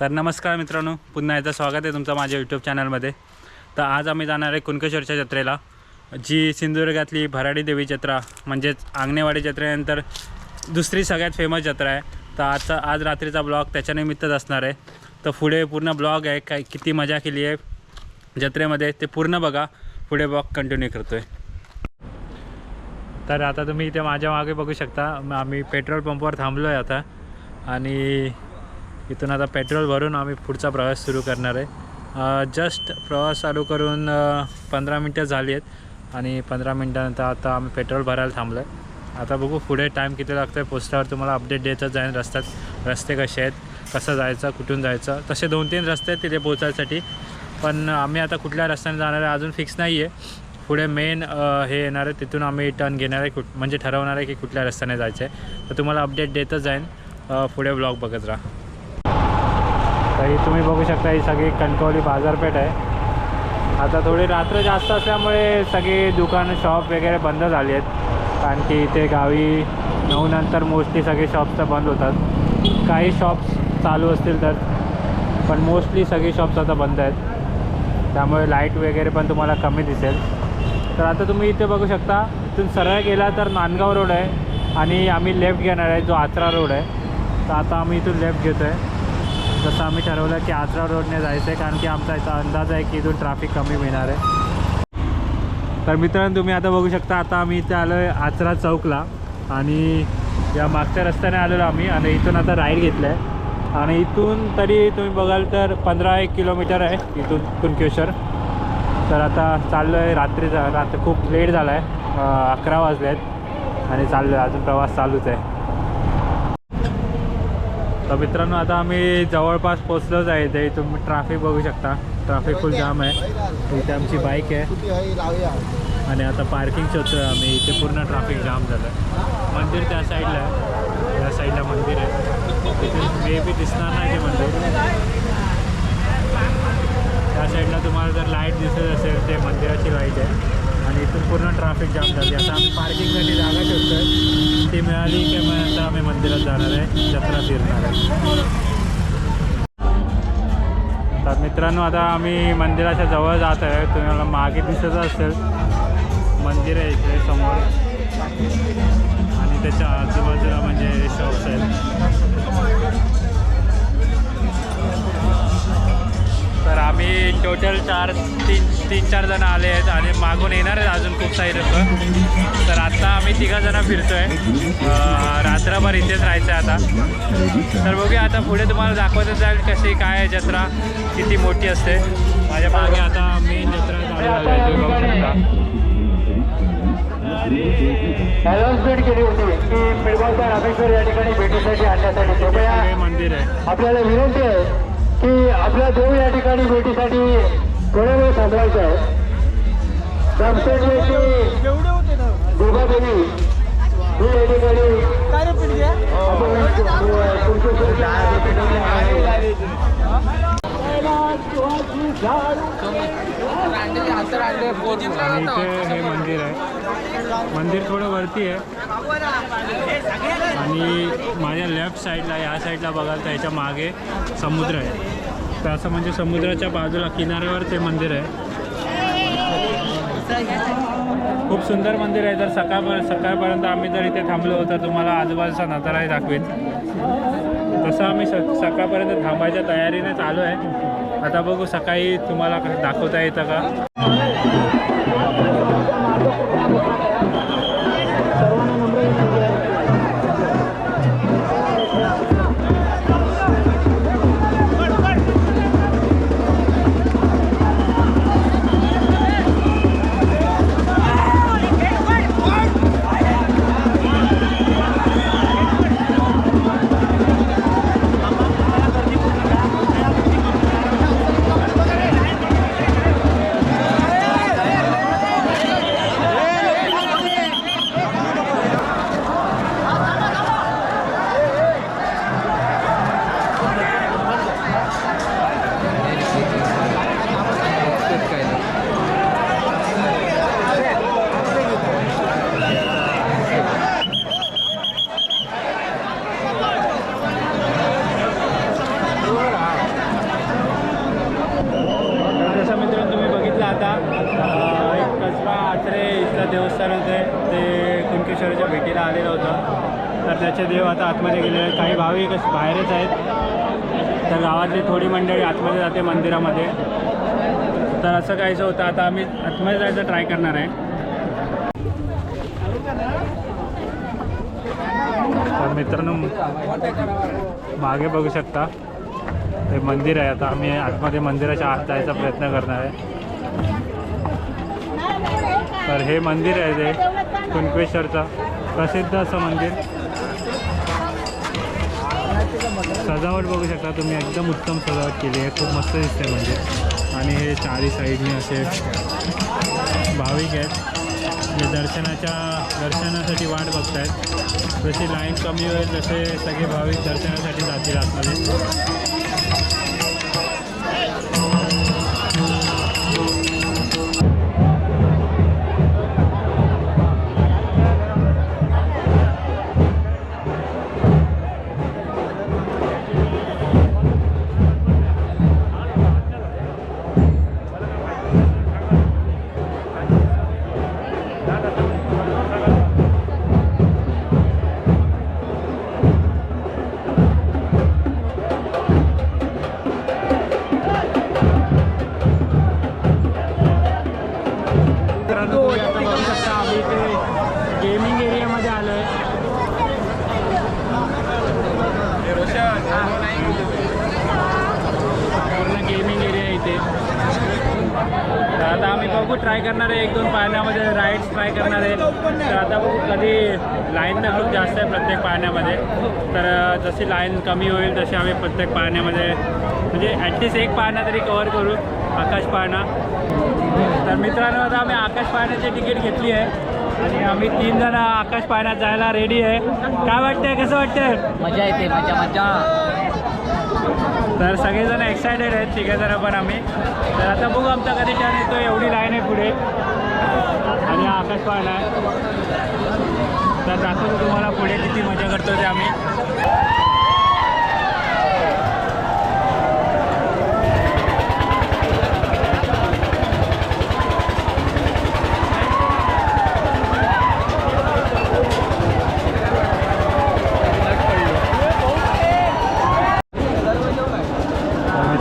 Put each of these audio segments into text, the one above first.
तर नमस्कार मित्रांनो पुन्हा एकदा स्वागत आहे तुमचं माझ्या यूट्यूब चॅनलमध्ये तर आज आम्ही जाणार आहे कुणकेश्वरच्या जत्रेला जी सिंधुदुर्गातली भराडी देवी जत्रा म्हणजेच आंगणेवाडी जत्रेनंतर दुसरी सगळ्यात फेमस जत्रा आहे. तर आजचा आज रात्रीचा ब्लॉग त्याच्यानिमित्तच असणार आहे. तर पुढे पूर्ण ब्लॉग आहे काय किती मजा केली आहे जत्रेमध्ये ते पूर्ण बघा. पुढे ब्लॉग कंटिन्यू करतो आहे तर आता तुम्ही इथे माझ्या मागे बघू शकता आम्ही पेट्रोल पंपवर थांबलो आहे आता. आणि इथून आता पेट्रोल भरून आम्ही पुढचा प्रवास सुरू करणार आहे. जस्ट प्रवास चालू करून पंधरा मिनटं झाली आहेत आणि पंधरा मिनटानंतर आता आम्ही पेट्रोल भरायला थांबलो आहे आता बघू पुढे टाईम किती लागतो आहे पोस्टावर तुम्हाला अपडेट देतच जाईल रस्त्यात रस्ते कसे आहेत कसं जायचं कुठून जायचं. तसे दोन तीन रस्ते आहेत तिथे पोचायसाठी पण आम्ही आता कुठल्या रस्त्याने जाणार आहे अजून फिक्स नाही आहे पुढे मेन हे येणार आहे तिथून आम्ही टर्न घेणार आहे कुठ म्हणजे ठरवणार आहे की कुठल्या रस्त्याने जायचं आहे तर तुम्हाला अपडेट देतच जाईन. पुढे ब्लॉग बघत राहा. तर ही तुम्ही बघू शकता ही सगळी कणकवली बाजारपेठ आहे. आता थोडी रात्र जास्त असल्यामुळे सगळी दुकानं शॉप वगैरे बंद झाली आहेत. कारण की इथे गावी नऊ नंतर मोस्टली सगळे शॉप्स तर बंद होतात. काही शॉप्स चालू असतील तर पण मोस्टली सगळी शॉप्स आता बंद आहेत. त्यामुळे लाइट वगैरे पण तुम्हाला कमी दिसेल. तर आता तुम्ही इथे बघू शकता इथून सरळ गेला तर नांदगाव रोड आहे आणि आम्ही लेफ्ट घेणार आहे जो आचरा रोड आहे. तर आता आम्ही इथून लेफ्ट घेतो आहे जसं आम्ही ठरवलं की आजरा रोडने जायचं आहे कारण की आमचा याचा अंदाज आहे की इथून ट्रॅफिक कमी मिळणार आहे. तर मित्रांनो तुम्ही आता बघू शकता आता आम्ही इथे आलो आहे आचरा चौकला. आणि या मागच्या रस्त्याने आलेलो आम्ही आणि इथून आता राईड घेतलं आहे आणि इथून तरी तुम्ही बघाल तर पंधरा एक किलोमीटर आहे इथून कुणकेश्वर. तर आता चाललो आहे रात्रीचा रात्र खूप लेट झाला आहे अकरा वाजले आहेत आणि चाललो आहे अजून प्रवास चालूच आहे. तर मित्रांनो आता आम्ही जवळपास पोचलोच आहे. ते तुम्ही ट्रॅफिक बघू शकता. ट्रॅफिक फुल जाम आहे. इथे आमची बाईक आहे. आणि आता पार्किंग शोधतोय आम्ही. इथे पूर्ण ट्रॅफिक जाम झालं आहे मंदिर त्या साईडला आहे. त्या साईडला मंदिर आहे. इथे मे बी दिसणार नाही ते मंदिर. त्या साईडला तुम्हाला जर लाइट दिसत असेल ते मंदिराची लाइट आहे. पूर्ण ट्रॅफिक जाम झाली. आता आम्ही पार्किंगसाठी जागा शोधतोय. ती मिळाली की मग आता आम्ही मंदिरात जाणार आहे. जत्रा फिरणार आहे. तर मित्रांनो आता आम्ही मंदिराच्या जवळ जात आहे. तुम्हाला मागे दिसत असेल. मंदिर आहे इथे समोर. आणि त्याच्या आजूबाजूला म्हणजे शॉप्स आहेत. तर आम्ही टोटल चार तीन तीन चार जण आले आहेत आणि मागून येणार आहेत अजून खूप सारे लोक. तर आत्ता आम्ही तिघा जण फिरतो आहे रात्रभर इथेच राहायचं आहे आता. तर बघूया आता पुढे तुम्हाला दाखवतच जाईल कशी काय जत्रा. किती मोठी असते. माझ्या मागे आता मेन जत्रा चालू झाली आहे, तुम्ही बघू शकता. अनाउन्समेंट केली होती. की पिळगावचा रामेश्वर या ठिकाणी भेटीसाठी आणण्यासाठी कृपया हे मंदिर आहे. आपल्याला विनंती आहे की आपल्या देव या ठिकाणी भेटीसाठी थोडा वेळ थांबवायचा आहे दुर्गादेवी ही या ठिकाणी आपण कुंकेश्वरच्या आणि इथे हे मंदिर आहे. मंदिर थोडं वरती आहे. आणि माझ्या लेफ्ट साईडला या साईडला बघाल तर याच्या मागे समुद्र आहे. तर असं म्हणजे समुद्राच्या बाजूला किनाऱ्यावर ते मंदिर आहे. खूप सुंदर मंदिर आहे. तर सकाळ सकाळपर्यंत आम्ही जर इथे थांबलो तर तुम्हाला आजूबाजूचा नजाराही दाखवेन तसं आम्ही स सकाळपर्यंत थांबायच्या तयारीने चालू आहे. आता बघू सकाळी तुम्हाला दाखवता येतं का? मंडळी आतमध्ये जाते मंदिरामध्ये. तर असं काहीचं होतं आता आम्ही आतमध्ये जायचं ट्राय करणार आहे. तर मित्रांनो मागे बघू शकता हे मंदिर आहे. आता आम्ही आतमध्ये मंदिराच्या आत जायचा प्रयत्न करणार आहे. तर हे मंदिर आहे ते कुणकेश्वरचं. प्रसिद्ध असं मंदिर. सजावट बघू शकता तुम्ही एकदम उत्तम सजावट केली आहे. खूप मस्त दिसते म्हणजे. आणि हे चारी साईडने असे भाविक आहेत. जे दर्शनाच्या दर्शनासाठी वाट बघतायत. जशी लाईन कमी होईल तसे सगळे भाविक दर्शनासाठी जातील आतमध्ये बघू ट्राय करणार आहे एक दोन पाहण्यामध्ये राईड्स ट्राय करणार. आहे तर आता बघू कधी लाईन तर खूप जास्त आहे प्रत्येक पाहण्यामध्ये. तर जशी लाईन कमी होईल तशी आम्ही प्रत्येक पाहण्यामध्ये म्हणजे ॲटलिस्ट एक पाहणा तरी कवर करू आकाश पाहणा. तर मित्रांनो आता आम्ही आकाश पाहण्याची तिकीट घेतली आहे. आणि आम्ही तीन जण आकाश पाहण्यात जायला रेडी आहे. काय वाटतंय? कसं वाटतंय? मजा येते मजा मजा. तर सगळेजण एक्सायटेड आहेत तिघेजण पण आम्ही. तर आता बघू आमचा कधी टर्न येतो एवढी लाईन आहे पुढे. आणि आकाश पाहिला आहे तर दाखवतो तुम्हाला पुढे किती मजा करतो ते आम्ही.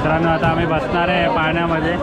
मित्रांनो आता आम्ही बसणार आहे पाण्यामध्ये.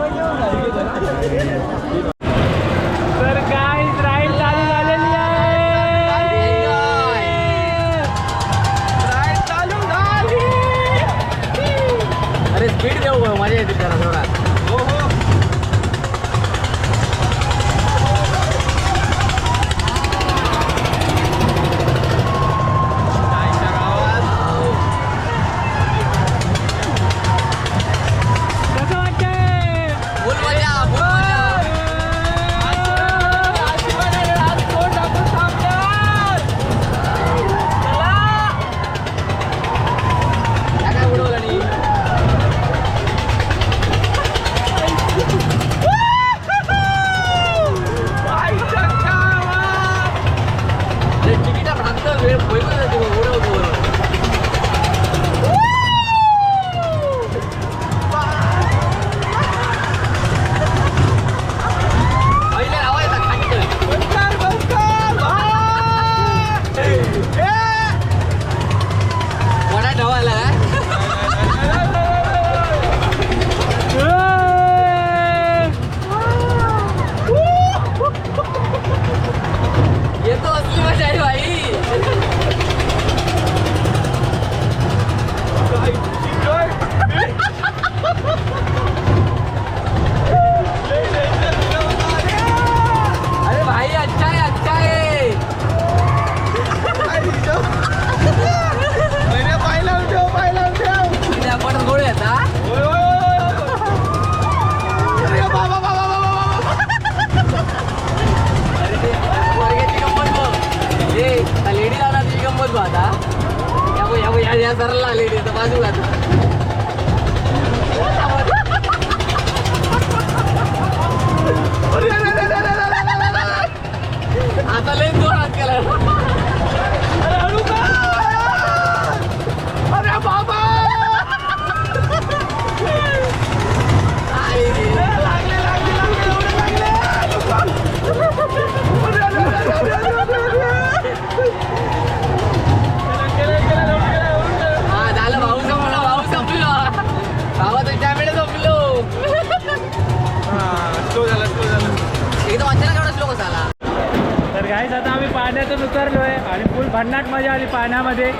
भन्नाट मजा आली पाण्यामध्ये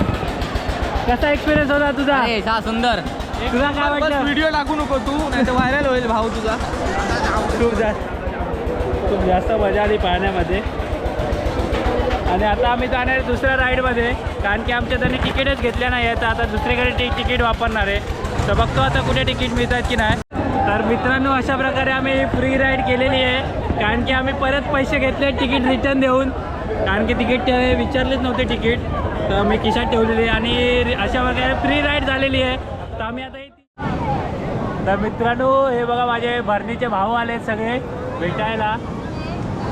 कसा एक्सपिरियन्स होता तुझा? अरे हा सुंदर. तुला काय वाटलं? व्हिडिओ टाकू नको तू नाही तर व्हायरल होईल भाऊ तुझा. खूप जास्त खूप जास्त मजा आली पाहण्यामध्ये. आणि आता आम्ही जाणार आहे दुसऱ्या राईडमध्ये कारण की आमच्या त्यांनी तिकीटच घेतल्या नाही आहे तर आता दुसरीकडे टी तिकीट वापरणार आहे. तर बघतो आता कुठे तिकीट मिळतात की नाही. तर मित्रांनो अशा प्रकारे आम्ही फ्री राईड केलेली आहे. कारण की आम्ही परत पैसे घेतले तिकीट रिटर्न देऊन. कारण की तिकीट ते विचारलेच नव्हते तिकीट. तर मी खिशात ठेवलेली आहे आणि अशा प्रकारे फ्री राईड झालेली आहे. तर आम्ही आता इथे तर मित्रांनो हे बघा माझे भरणीचे भाऊ आले सगळे भेटायला.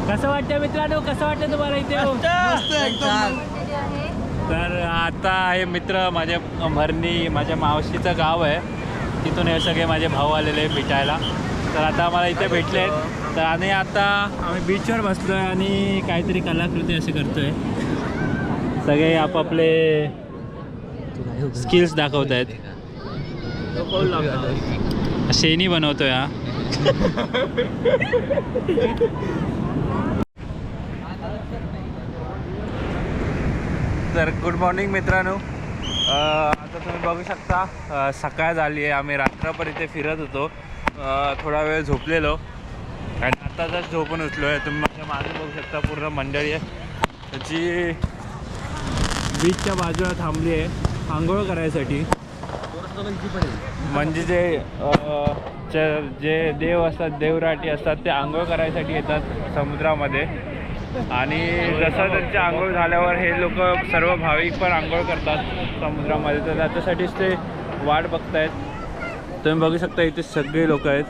कसं वाटतं मित्रांनो? कसं वाटतं तुम्हाला इथे? तर आता हे मित्र माझे भरणी माझ्या मावशीचं गाव आहे. तिथून हे सगळे माझे भाऊ आलेले भेटायला. तर आता आम्हाला इथे भेटले आहेत. तर आणि आता आम्ही बीचवर बसलो आहे आणि काहीतरी कलाकृती असे करतोय. सगळे आपापले स्किल्स दाखवत आहेत. शेनी बनवतोय हा. तर गुड मॉर्निंग मित्रांनो. आता तुम्ही बघू शकता सकाळ झाली आहे. आम्ही रात्रभर इथे फिरत होतो. थोडा वेळ झोपलेलो. आणि आता जर झोपून उठलो आहे तुम्ही माझ्या मागे बघू शकता पूर्ण मंडळी आहे. त्याची बीचच्या बाजूला थांबली आहे. आंघोळ करायसाठी. म्हणजे जे जे देव असतात देवराटी असतात ते आंघोळ करायसाठी येतात समुद्रामध्ये. आणि जसं त्यांची आंघोळ झाल्यावर हे लोक सर्व भाविक पण आंघोळ करतात समुद्रामध्ये. तर त्याच्यासाठीच ते वाट बघतायत. तुम्ही बघू शकता इथे सगळे लोक आहेत.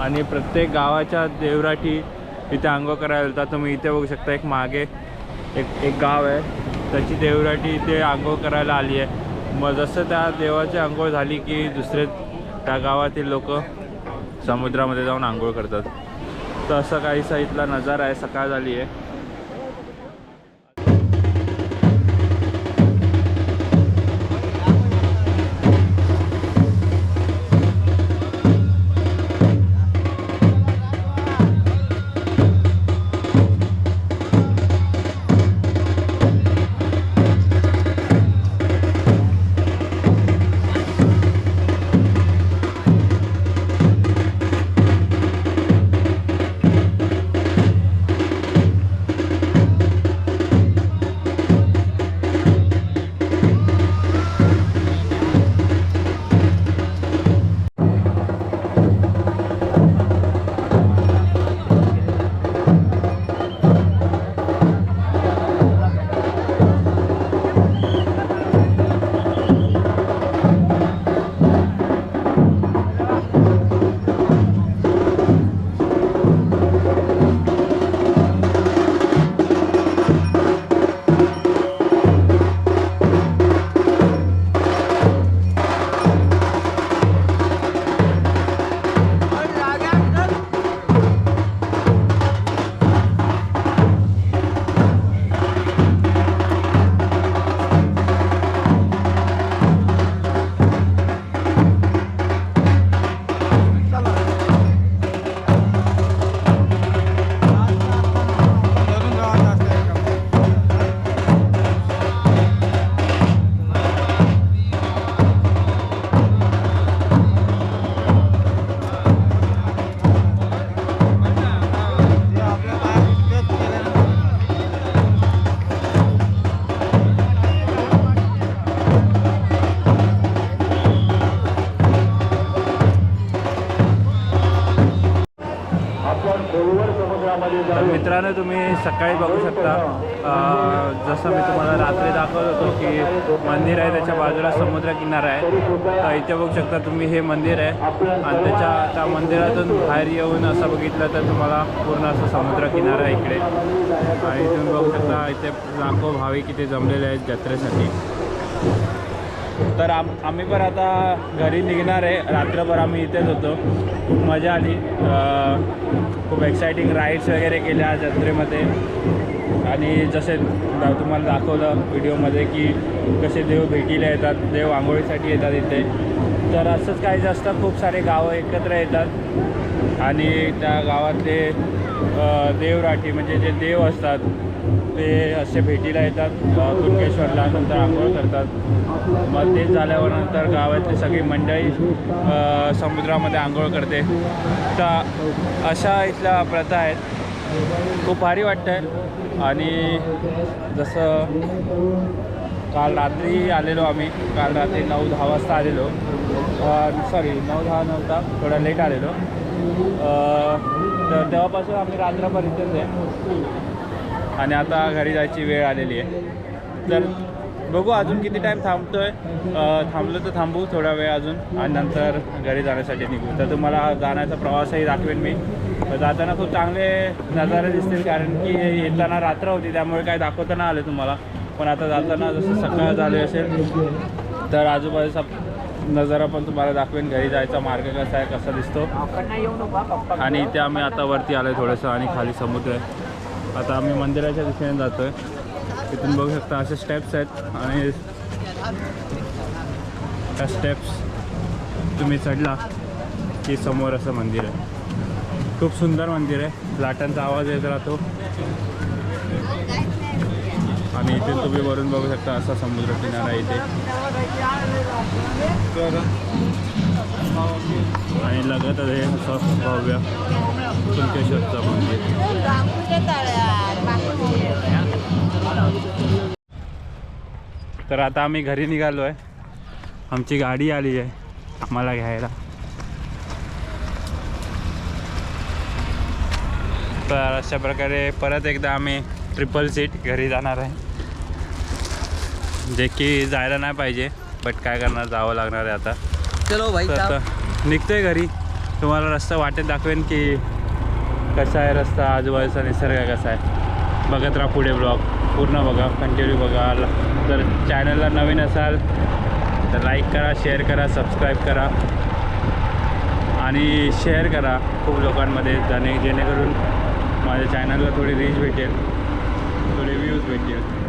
आणि प्रत्येक गावाच्या देवराठी इथे आंघोळ करायला येतात. तुम्ही इथे बघू शकता एक मागे एक एक गाव आहे. त्याची देवराठी इथे आंघोळ करायला आली आहे. मग जसं त्या देवाची आंघोळ झाली की दुसरे त्या गावातील लोक समुद्रामध्ये जाऊन आंघोळ करतात. तर असं काहीसा इथला नजारा आहे. सकाळ झाली आहे. मित्रांनो तुम्ही सकाळी बघू शकता जसं मी तुम्हाला रात्री दाखवत होतो की मंदिर आहे त्याच्या बाजूला समुद्र किनारा आहे. तर इथे बघू शकता तुम्ही हे मंदिर आहे. आणि त्याच्या त्या मंदिरातून बाहेर येऊन असं बघितलं तर तुम्हाला पूर्ण असं समुद्र किनारा आहे इकडे. आणि तुम्ही बघू शकता इथे लाखो भाविक इथे जमलेले आहेत जत्रेसाठी. तर आम आम्ही पण आता घरी निघणार आहे. रात्रभर आम्ही इथेच होतो. खूप मजा आली. खूप एक्सायटिंग राईड्स वगैरे केल्या जत्रेमध्ये. आणि जसे तुम्हाला दाखवलं व्हिडिओमध्ये की कसे देव भेटीला येतात देव आंघोळीसाठी येतात इथे. तर असंच काही जास्त खूप सारे गावं एकत्र येतात. आणि त्या गावातले देवराठी म्हणजे जे देव असतात ते असे भेटीला येतात कुणकेश्वरला नंतर आंघोळ करतात. मग ते झाल्यावर नंतर गावातली सगळी मंडळी समुद्रामध्ये आंघोळ करते. तर अशा इथल्या प्रथा आहेत. खूप भारी वाटतं आहे आणि जसं काल रात्री आलेलो आम्ही काल रात्री नऊ दहा वाजता आलेलो. सॉरी नऊ दहा नव्हता थोडा लेट आलेलो. तर तेव्हापासून आम्ही रात्रभर इथेच आहे. आणि आता घरी जायची वेळ आलेली आहे. तर बघू अजून किती टाईम थांबतोय. आहे थांबलो तर थांबू थोडा वेळ अजून आणि नंतर घरी जाण्यासाठी निघू. तर तुम्हाला जाण्याचा प्रवासही दाखवेन मी. तर जाताना खूप चांगले नजारे दिसतील कारण की येताना रात्र होती त्यामुळे काय दाखवता नाही आलं तुम्हाला. पण आता जाताना जसं सकाळ झाले असेल तर आजूबाजूचा नजारा पण तुम्हाला दाखवेन घरी जायचा मार्ग कसा आहे कसा दिसतो. आणि इथे आम्ही आता वरती आलो आहे थोडंसं आणि खाली समुद्र आहे. आता आम्ही मंदिराच्या दिशेने जातो आहे इथून बघू शकता असे स्टेप्स आहेत आणि त्या स्टेप्स तुम्ही चढला की समोर असं मंदिर आहे. खूप सुंदर मंदिर आहे. लाटांचा आवाज येत राहतो. आणि इथे तुम्ही वरून बघू शकता असा समुद्र किनारा आहे इथे. आणि लगतच आहे असं भव्य कुणकेश्वरचं मंदिर तर आता आम्ही घरी निघालो आहे आमची गाडी आली आहे आम्हाला घ्यायला. तर अशा प्रकारे परत एकदा आम्ही ट्रिपल सीट घरी जाणार आहे. जे की जायला नाही पाहिजे बट काय करणार जावं लागणार आहे आता. चलो भाई तर निघतोय घरी. तुम्हाला रस्ता वाटेत दाखवेन की कसा आहे रस्ता आजूबाजूचा निसर्ग कसा आहे. बघत राहा पुढे ब्लॉग पूर्ण बघा कंटिन्यू बघा. जर चॅनलला नवीन असाल तर लाईक करा शेअर करा सबस्क्राईब करा. आणि शेअर करा खूप लोकांमध्ये जाणे जेणेकरून माझ्या चॅनलला थोडी रीच भेटेल थोडे व्ह्यूज भेटेल.